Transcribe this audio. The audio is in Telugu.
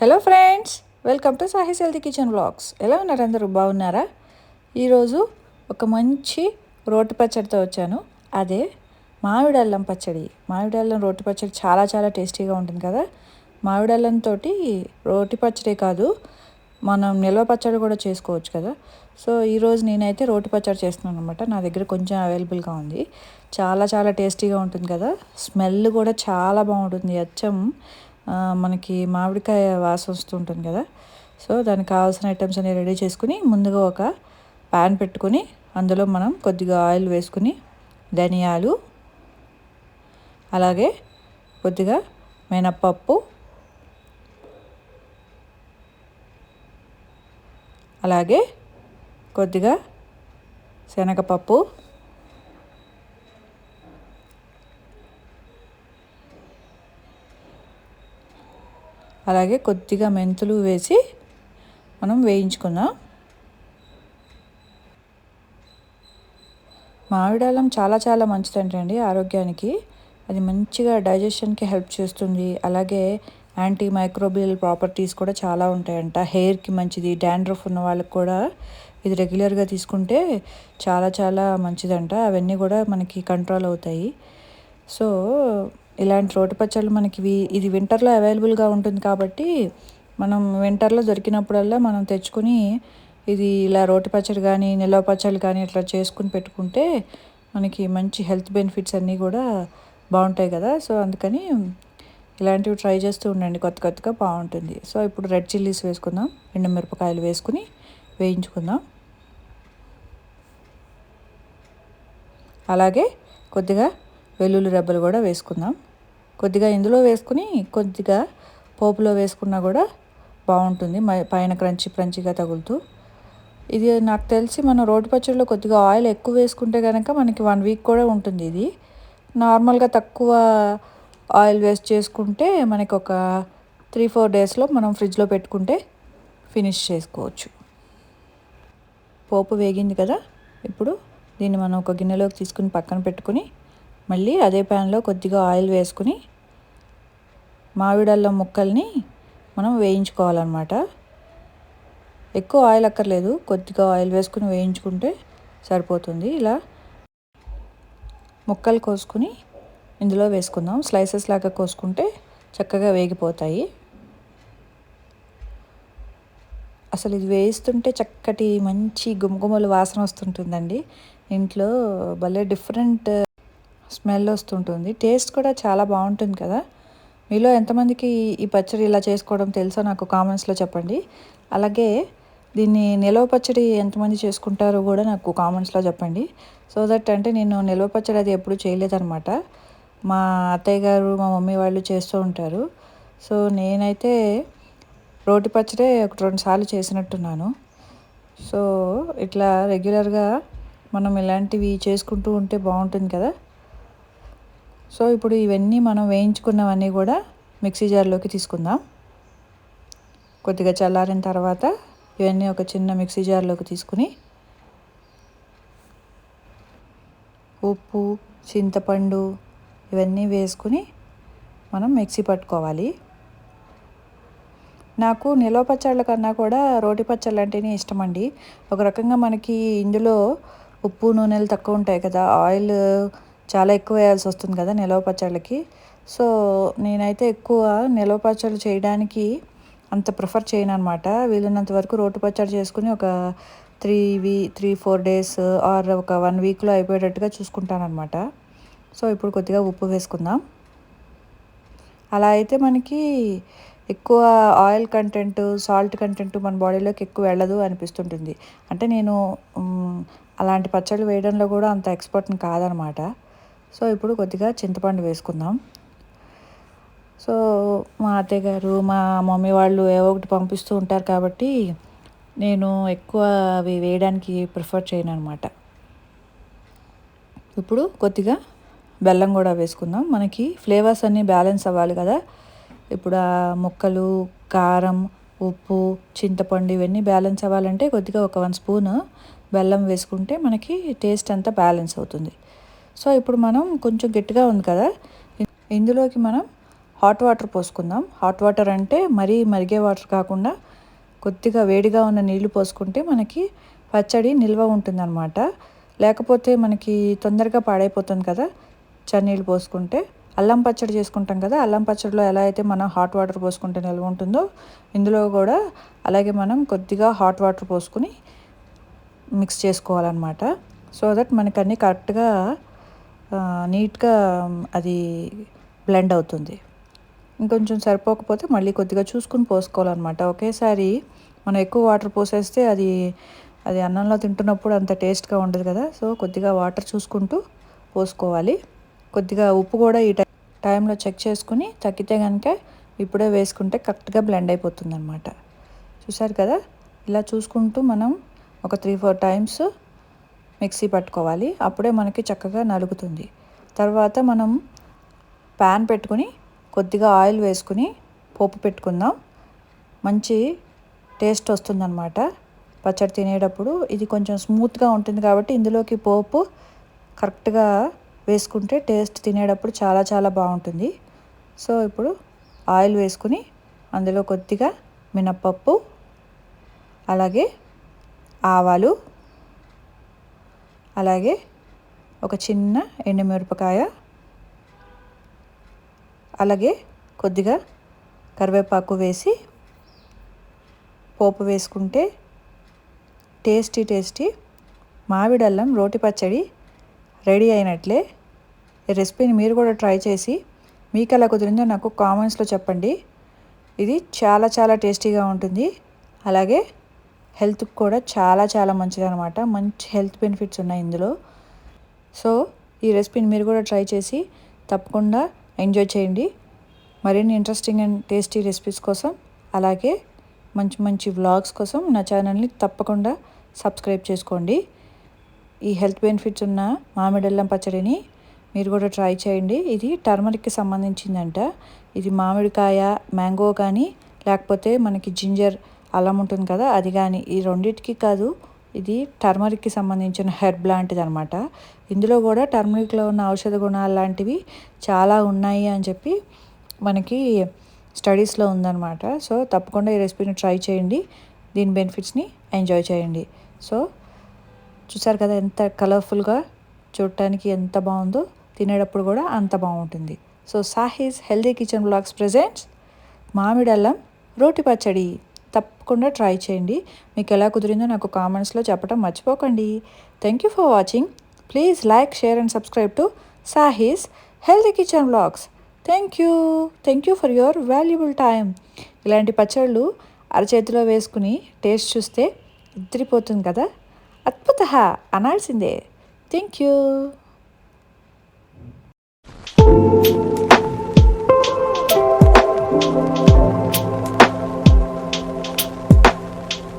Hello friends welcome to Sahi's healthy kitchen blogs ఎలా ఉన్నారు అందరూ? బాగున్నారా? ఈరోజు ఒక మంచి రోటి పచ్చడితో వచ్చాను. అదే మామిడి అల్లం పచ్చడి. మామిడి అల్లం రోటి పచ్చడి చాలా చాలా టేస్టీగా ఉంటుంది కదా? మామిడి అల్లంతో రోటి పచ్చడి కాదు మనం నిల్వ పచ్చడి కూడా చేసుకోవచ్చు కదా? సో ఈరోజు నేనైతే రోటి పచ్చడి చేస్తున్నాను అనమాట నా దగ్గర కొంచెం అవైలబుల్గా ఉంది. చాలా చాలా టేస్టీగా ఉంటుంది కదా? స్మెల్ కూడా చాలా బాగుంటుంది. అచ్చం. మనకి మామిడికాయ వాసన వస్తుంటుంది కదా. సో దానికి కావాల్సిన ఐటమ్స్ అన్ని రెడీ చేసుకుని ముందుగా ఒక ప్యాన్ పెట్టుకొని అందులో మనం కొద్దిగా ఆయిల్ వేసుకుని ధనియాలు అలాగే కొద్దిగా మినప్పప్పు అలాగే కొద్దిగా శనగపప్పు అలాగే కొద్దిగా మెంతులు వేసి మనం వేయించుకుందాం. మామిడాలం చాలా చాలా మంచిదంటండి ఆరోగ్యానికి. అది మంచిగా డైజెషన్కి హెల్ప్ చేస్తుంది. అలాగే యాంటీ మైక్రోబియల్ ప్రాపర్టీస్ కూడా చాలా ఉంటాయంట. హెయిర్కి మంచిది డాండ్రఫ్ ఉన్న వాళ్ళకి కూడా ఇది రెగ్యులర్గా తీసుకుంటే చాలా చాలా మంచిదంట. అవన్నీ కూడా మనకి కంట్రోల్ అవుతాయి. సో ఇలాంటి రోటి పచ్చళ్ళు మనకి ఇది వింటర్లో అవైలబుల్గా ఉంటుంది కాబట్టి మనం వింటర్లో దొరికినప్పుడల్లా మనం తెచ్చుకొని ఇది ఇలా రోటి పచ్చడి కానీ నిల్వ పచ్చళ్ళు కానీ ఇట్లా చేసుకుని పెట్టుకుంటే మనకి మంచి హెల్త్ బెనిఫిట్స్ అన్నీ కూడా బాగుంటాయి కదా. సో అందుకని ఇలాంటివి ట్రై చేస్తూ ఉండండి. కొత్త కొత్తగా బాగుంటుంది. సో ఇప్పుడు రెడ్ చిల్లీస్ వేసుకుందాం. ఎండు మిరపకాయలు వేసుకుని వేయించుకుందాం. అలాగే కొద్దిగా వెల్లుల్లి రెబ్బలు కూడా వేసుకుందాం. కొద్దిగా ఇందులో వేసుకుని కొద్దిగా పోపులో వేసుకున్నా కూడా బాగుంటుంది. పైన క్రంచి క్రంచిగా తగులుతూ. ఇది నాకు తెలిసి మనం రోటి పచ్చడిలో కొద్దిగా ఆయిల్ ఎక్కువ వేసుకుంటే కనుక మనకి వన్ వీక్ కూడా ఉంటుంది ఇది. నార్మల్గా తక్కువ ఆయిల్ వేస్ట్ చేసుకుంటే మనకి ఒక త్రీ ఫోర్ డేస్లో మనం ఫ్రిడ్జ్లో పెట్టుకుంటే ఫినిష్ చేసుకోవచ్చు. పోపు వేగింది కదా? ఇప్పుడు దీన్ని మనం ఒక గిన్నెలోకి తీసుకుని పక్కన పెట్టుకుని మళ్ళీ అదే ప్యాన్లో కొద్దిగా ఆయిల్ వేసుకుని మామిడల్లం ముక్కల్ని మనం వేయించుకోవాలన్నమాట. ఎక్కువ ఆయిల్ అక్కర్లేదు కొద్దిగా ఆయిల్ వేసుకుని వేయించుకుంటే సరిపోతుంది. ఇలా ముక్కలు కోసుకుని ఇందులో వేసుకుందాం. స్లైసెస్ లాగా కోసుకుంటే చక్కగా వేగిపోతాయి. అసలు ఇది వేయిస్తుంటే చక్కటి మంచి గుమగుమలు వాసన వస్తుంటుందండి. ఇంట్లో భలే డిఫరెంట్ స్మెల్ వస్తుంటుంది. టేస్ట్ కూడా చాలా బాగుంటుంది కదా. మీలో ఎంతమందికి ఈ పచ్చడి ఇలా చేసుకోవడం తెలుసో నాకు కామెంట్స్లో చెప్పండి. అలాగే దీన్ని నిలవ పచ్చడి ఎంతమంది చేసుకుంటారో కూడా నాకు కామెంట్స్లో చెప్పండి. సో దట్ అంటే నేను నిల్వ పచ్చడి అది ఎప్పుడు చేయలేదనమాట మా అత్తయ్య గారు మా మమ్మీ వాళ్ళు చేస్తూ ఉంటారు. సో నేనైతే రోటి పచ్చడే ఒక రెండు సార్లు చేసినట్టున్నాను. సో ఇట్లా రెగ్యులర్గా మనం ఇలాంటివి చేసుకుంటూ ఉంటే బాగుంటుంది కదా. సో ఇప్పుడు ఇవన్నీ మనం వేయించుకున్నవన్నీ కూడా మిక్సీ జార్లోకి తీసుకుందాం. కొద్దిగా చల్లారిన తర్వాత ఇవన్నీ ఒక చిన్న మిక్సీ జార్లోకి తీసుకుని ఉప్పు చింతపండు ఇవన్నీ వేసుకుని మనం మిక్సీ పట్టుకోవాలి. నాకు నిలవ పచ్చళ్ళ కన్నా కూడా రోటి పచ్చళ్ళు అంటేనే ఇష్టం అండి ఒక రకంగా మనకి ఇందులో ఉప్పు నూనెలు తక్కువ ఉంటాయి కదా. ఆయిల్ చాలా ఎక్కువ వేయాల్సి వస్తుంది కదా నిలవ పచ్చళ్ళకి. సో నేనైతే ఎక్కువ నిలవ పచ్చళ్ళు చేయడానికి అంత ప్రిఫర్ చేయను అనమాట వీలున్నంత వరకు రోటి పచ్చడి చేసుకుని ఒక త్రీ వీ త్రీ ఫోర్ డేస్ ఆర్ ఒక వన్ వీక్లో అయిపోయేటట్టుగా చూసుకుంటానమాట సో ఇప్పుడు కొద్దిగా ఉప్పు వేసుకుందాం. అలా అయితే మనకి ఎక్కువ ఆయిల్ కంటెంట్ సాల్ట్ కంటెంట్ మన బాడీలోకి ఎక్కువ వెళ్ళదు అనిపిస్తుంటుంది. అంటే నేను అలాంటి పచ్చళ్ళు వేయడంలో కూడా అంత ఎక్స్పర్ట్ని కాదనమాట సో ఇప్పుడు కొద్దిగా చింతపండు వేసుకుందాం. సో మా అత్తయ్య గారు మా మమ్మీ వాళ్ళు ఏవో ఒకటి పంపిస్తూ ఉంటారు కాబట్టి నేను ఎక్కువ అవి వేయడానికి ప్రిఫర్ చేయను అనమాట ఇప్పుడు కొద్దిగా బెల్లం కూడా వేసుకుందాం. మనకి ఫ్లేవర్స్ అన్నీ బ్యాలెన్స్ అవ్వాలి కదా. ఇప్పుడు ఆ ముక్కలు కారం ఉప్పు చింతపండు ఇవన్నీ బ్యాలెన్స్ అవ్వాలంటే కొద్దిగా ఒక వన్ స్పూన్ బెల్లం వేసుకుంటే మనకి టేస్ట్ అంతా బ్యాలెన్స్ అవుతుంది. సో ఇప్పుడు మనం కొంచెం గట్టిగా ఉంది కదా. ఇందులోకి మనం హాట్ వాటర్ పోసుకుందాం. హాట్ వాటర్ అంటే మరీ మరిగే వాటర్ కాకుండా కొద్దిగా వేడిగా ఉన్న నీళ్ళు పోసుకుంటే మనకి పచ్చడి నిల్వ ఉంటుందన్నమాట. లేకపోతే మనకి తొందరగా పాడైపోతుంది కదా చన్నీళ్ళు పోసుకుంటే. అల్లం పచ్చడి చేసుకుంటాం కదా. అల్లం పచ్చడిలో ఎలా అయితే మనం హాట్ వాటర్ పోసుకుంటే నిల్వ ఉంటుందో ఇందులో కూడా అలాగే మనం కొద్దిగా హాట్ వాటర్ పోసుకుని మిక్స్ చేసుకోవాలన్నమాట. సో దట్ మనకు అన్నీ కరెక్ట్గా నీట్గా అది బ్లెండ్ అవుతుంది. ఇంకొంచెం సరిపోకపోతే మళ్ళీ కొద్దిగా చూసుకుని పోసుకోవాలన్నమాట. ఒకేసారి మనం ఎక్కువ వాటర్ పోసేస్తే అది అది అన్నంలో తింటున్నప్పుడు అంత టేస్ట్గా ఉండదు కదా. సో కొద్దిగా వాటర్ చూసుకుంటూ పోసుకోవాలి. కొద్దిగా ఉప్పు కూడా ఈ టైంలో చెక్ చేసుకుని తగ్గితే కనుక ఇప్పుడే వేసుకుంటే కరెక్ట్గా బ్లెండ్ అయిపోతుంది అనమాట చూసారు కదా? ఇలా చూసుకుంటూ మనం ఒక త్రీ ఫోర్ టైమ్స్ మిక్సీ పట్టుకోవాలి. అప్పుడే మనకి చక్కగా నలుగుతుంది. తర్వాత మనం ప్యాన్ పెట్టుకుని కొద్దిగా ఆయిల్ వేసుకుని పోపు పెట్టుకుందాం. మంచి టేస్ట్ వస్తుందన్నమాట. పచ్చడి తినేటప్పుడు ఇది కొంచెం స్మూత్గా ఉంటుంది కాబట్టి ఇందులోకి పోపు కరెక్ట్గా వేసుకుంటే టేస్ట్ తినేటప్పుడు చాలా చాలా బాగుంటుంది. సో ఇప్పుడు ఆయిల్ వేసుకుని అందులో కొద్దిగా మినప్పప్పు అలాగే ఆవాలు అలాగే ఒక చిన్న ఎండుమిరపకాయ అలాగే కొద్దిగా కరివేపాకు వేసి పోపు వేసుకుంటే టేస్టీ టేస్టీ మామిడల్లం రోటి పచ్చడి రెడీ అయినట్లే. ఈ రెసిపీని మీరు కూడా ట్రై చేసి మీకు ఎలా కుదిరిందో నాకు కామెంట్స్లో చెప్పండి. ఇది చాలా చాలా టేస్టీగా ఉంటుంది. అలాగే హెల్త్కి కూడా చాలా చాలా మంచిది అనమాట మంచి హెల్త్ బెనిఫిట్స్ ఉన్నాయి ఇందులో. సో ఈ రెసిపీని మీరు కూడా ట్రై చేసి తప్పకుండా ఎంజాయ్ చేయండి. మరిన్ని ఇంట్రెస్టింగ్ అండ్ టేస్టీ రెసిపీస్ కోసం అలాగే మంచి మంచి వ్లాగ్స్ కోసం నా ఛానల్ని తప్పకుండా సబ్స్క్రైబ్ చేసుకోండి. ఈ హెల్త్ బెనిఫిట్స్ ఉన్న మామిడల్లం పచ్చడిని మీరు కూడా ట్రై చేయండి. ఇది టర్మరిక్కి సంబంధించిందంట. ఇది మామిడికాయ మ్యాంగో కానీ లేకపోతే మనకి జింజర్ అల్లం ఉంటుంది కదా అది కానీ ఈ రెండింటికి కాదు ఇది టర్మరిక్కి సంబంధించిన హెర్బ్ లాంటిది అనమాట ఇందులో కూడా టర్మరిక్లో ఉన్న ఔషధ గుణాలు లాంటివి చాలా ఉన్నాయి అని చెప్పి మనకి స్టడీస్లో ఉందన్నమాట సో తప్పకుండా ఈ రెసిపీని ట్రై చేయండి. దీని బెనిఫిట్స్ని ఎంజాయ్ చేయండి. సో చూసారు కదా ఎంత కలర్ఫుల్గా చూడటానికి ఎంత బాగుందో తినేటప్పుడు కూడా అంత బాగుంటుంది. So Sahi's healthy kitchen blogs presents మామిడల్లం రోటి పచ్చడి. తప్పకుండా ట్రై చేయండి. మీకు ఎలా కుదిరిందో నాకు కామెంట్స్లో చెప్పడం మర్చిపోకండి. Thank you for watching please like share and subscribe to Sahi's healthy kitchen blogs thank you thank you for your valuable time ఇలాంటి పచ్చళ్ళు అరచేతిలో వేసుకుని టేస్ట్ చూస్తే ఇద్దరిపోతుంది కదా? అద్భుత అనాల్సిందే. Thank you